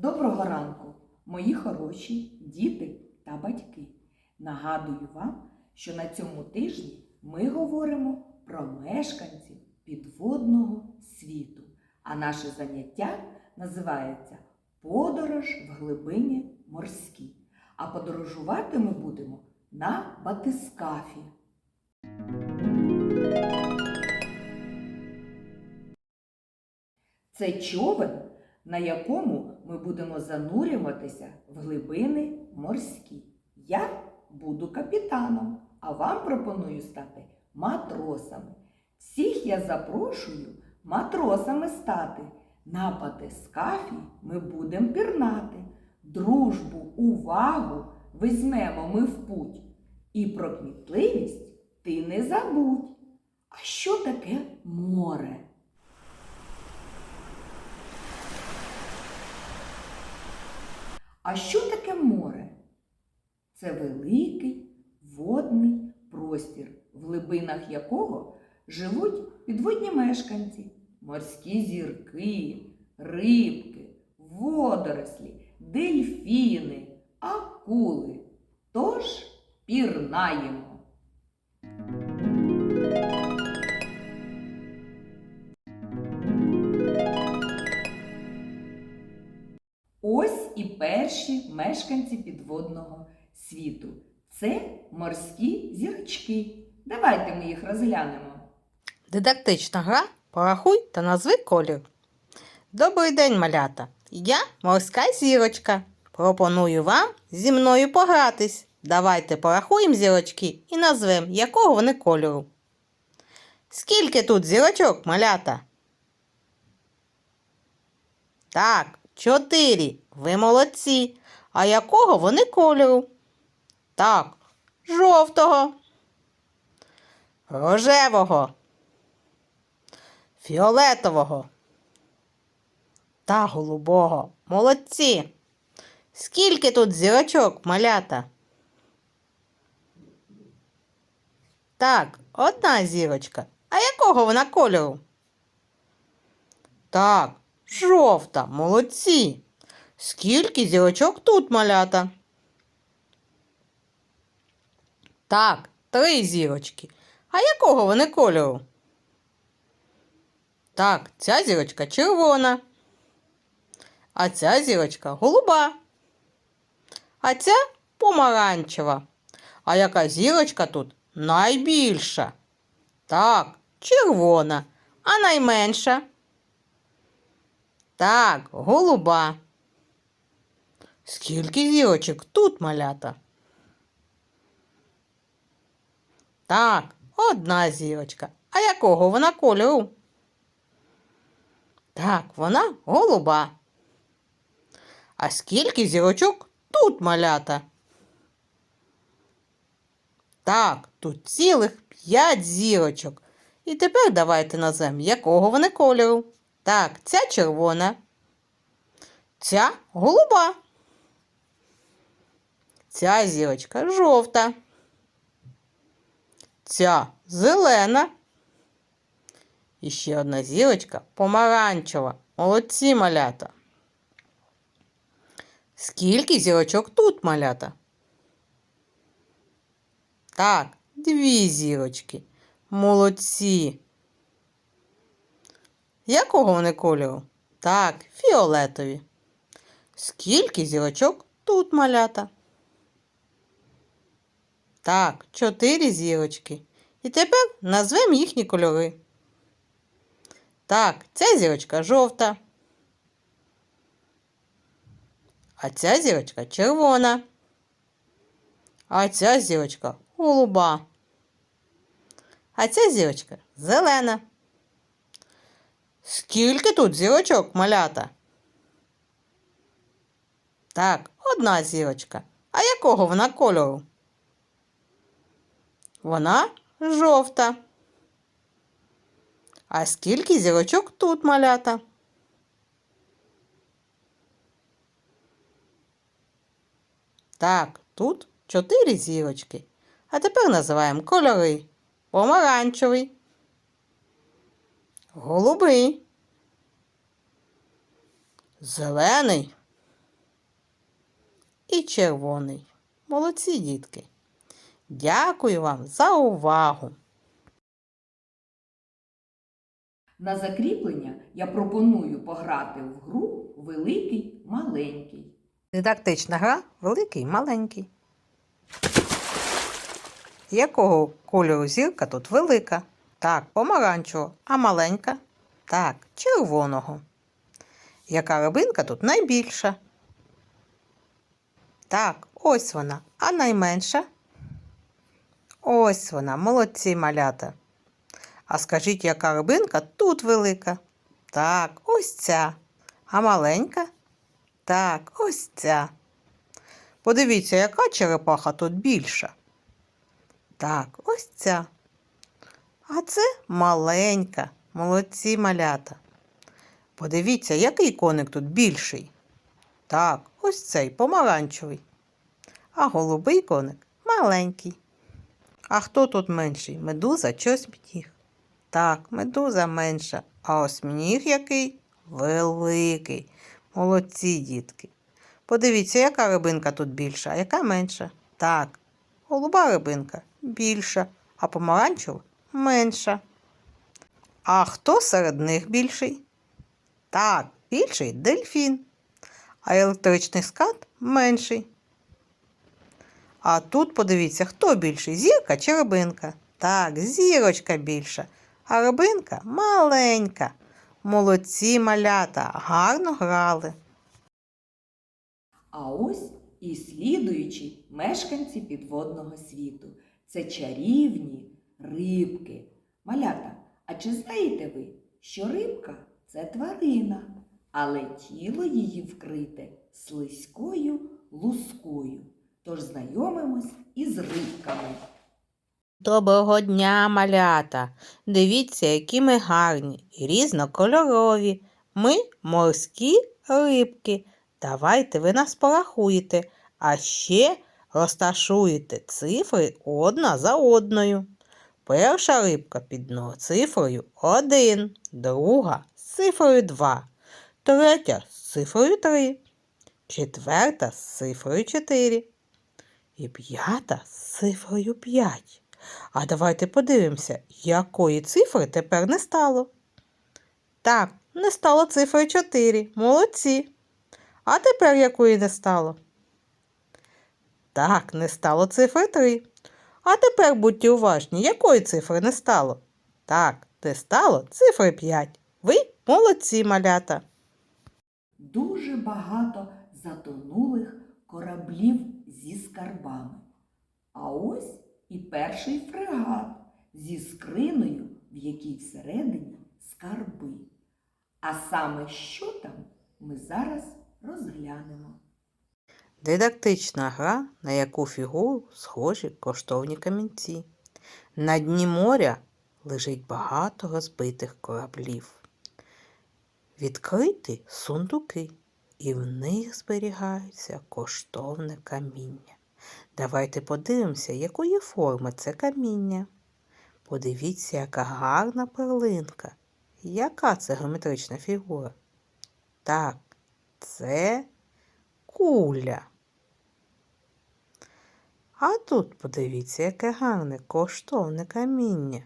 Доброго ранку, мої хороші діти та батьки. Нагадую вам, що на цьому тижні ми говоримо про мешканців підводного світу. А наше заняття називається Подорож в глибині морські. А подорожувати ми будемо на батискафі. Це човен, на якому ми будемо занурюватися в глибини морські. Я буду капітаном, а вам пропоную стати матросами. Всіх я запрошую матросами стати. На батискафі ми будемо пірнати. Дружбу, увагу візьмемо ми в путь. І про кмітливість ти не забудь. А що таке море? А що таке море? Це великий водний простір, в глибинах якого живуть підводні мешканці, морські зірки, рибки, водорослі, дельфіни, акули. Тож пірнаємо. Перші мешканці підводного світу. Це морські зірочки. Давайте ми їх розглянемо. Дидактична гра Порахуй та назви колір. Добрий день, малята! Я морська зірочка. Пропоную вам зі мною погратись. Давайте порахуємо зірочки і назвемо, якого вони кольору. Скільки тут зірочок, малята? Так, чотири. Ви молодці. А якого вони кольору? Так, жовтого, рожевого фіолетового та голубого. Молодці. Скільки тут зірочок, малята? Так, одна зірочка. А якого вона кольору? Так, жовта, молодці. Скільки зірочок тут, малята? Так, три зірочки. А якого вони кольору? Так, ця зірочка червона. А ця зірочка голуба. А ця помаранчева. А яка зірочка тут найбільша? Так, червона. А найменша? Так, голуба. Скільки зірочок тут малята? Так, одна зірочка. А якого вона кольору? Так, вона голуба. А скільки зірочок тут малята? Так, тут цілих п'ять зірочок. І тепер давайте назвемо, якого вони кольору. Так, ця червона. Ця голуба. Ця зірочка жовта. Ця зелена. І ще одна зірочка помаранчева. Молодці малята. Скільки зірочок тут малята? Так, дві зірочки. Молодці. Якого вони кольору? Так, фіолетові. Скільки зірочок тут малята? Так, чотири зірочки. І тепер назвемо їхні кольори. Так, ця зірочка жовта. А ця зірочка червона. А ця зірочка голуба. А ця зірочка зелена. Скільки тут зірочок малята? Так, одна зірочка. А якого вона кольору? Вона жовта. А скільки зірочок тут малята? Так, тут чотири зірочки. А тепер називаємо кольори. Помаранчевий, голубий, зелений, і червоний. Молодці, дітки. Дякую вам за увагу. На закріплення я пропоную пограти в гру великий маленький. Дидактична гра великий маленький. Якого кольору зірка тут велика? Так, помаранчевого, а маленька? Так, червоного. Яка рибинка тут найбільша? Так, ось вона, а найменша? Ось вона, молодці малята. А скажіть, яка рибинка тут велика? Так, ось ця. А маленька? Так, ось ця. Подивіться, яка черепаха тут більша. Так, ось ця. А це маленька, молодці малята. Подивіться, який коник тут більший. Так, ось цей помаранчевий. А голубий коник маленький. А хто тут менший? Медуза чи осьмініг? Так, медуза менша, а осьмініг який? Великий. Молодці, дітки. Подивіться, яка рибинка тут більша, а яка менша. Так, голуба рибинка більша, а помаранчева менша. А хто серед них більший? Так, більший дельфін, а електричний скат менший. А тут подивіться, хто більший зірка чи рибинка? Так, зірочка більша, а рибинка маленька. Молодці малята, гарно грали. А ось і слідуючі мешканці підводного світу. Це чарівні рибки. Малята, а чи знаєте ви, що рибка це тварина, але тіло її вкрите слизькою лускою. Тож знайомимось із рибками. Доброго дня, малята! Дивіться, які ми гарні і різнокольорові. Ми морські рибки. Давайте ви нас порахуєте, а ще розташуєте цифри одна за одною. Перша рибка під цифрою 1, друга з цифрою 2, третя з цифрою 3, четверта з цифрою 4 і п'ята з цифрою 5. А давайте подивимося, якої цифри тепер не стало. Так, не стало цифри 4. Молодці. А тепер якої не стало? Так, не стало цифри 3. А тепер будьте уважні, якої цифри не стало? Так, не стало цифри 5. Ви молодці, малята. Дуже багато затонулих кораблів зі скарбами. А ось і перший фрегат зі скриною, в якій всередині скарби. А саме що там, ми зараз розглянемо. Дидактична гра, на яку фігуру схожі коштовні камінці. На дні моря лежить багато розбитих кораблів. Відкриті сундуки, і в них зберігаються коштовне каміння. Давайте подивимося, якої форми це каміння. Подивіться, яка гарна перлинка. Яка це геометрична фігура? Так, це куля. А тут подивіться, яке гарне коштовне каміння.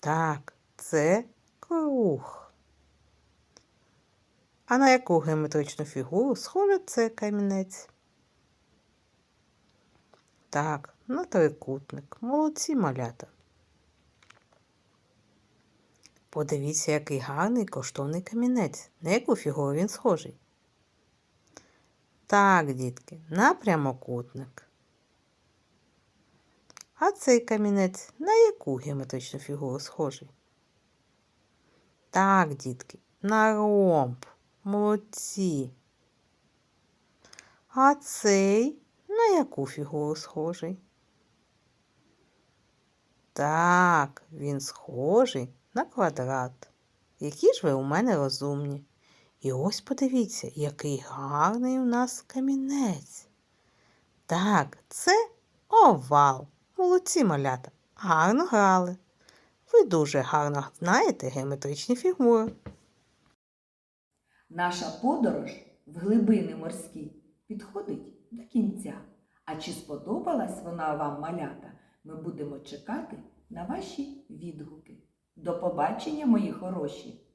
Так, це круг. А на яку геометричну фігуру схоже це камінець? Так, на трикутник. Молодці малята. Подивіться, який гарний коштовний камінець. На яку фігуру він схожий? Так, дітки, на прямокутник. А цей камінець на яку геометричну фігуру схожий? Так, дітки, на ромб. Молодці. А цей на яку фігуру схожий? Так, він схожий на квадрат. Які ж ви у мене розумні. І ось подивіться, який гарний у нас камінець. Так, це овал. Молодці малята. Гарно грали. Ви дуже гарно знаєте геометричні фігури. Наша подорож в глибини морські підходить до кінця. А чи сподобалась вона вам малята? Ми будемо чекати на ваші відгуки. До побачення, мої хороші!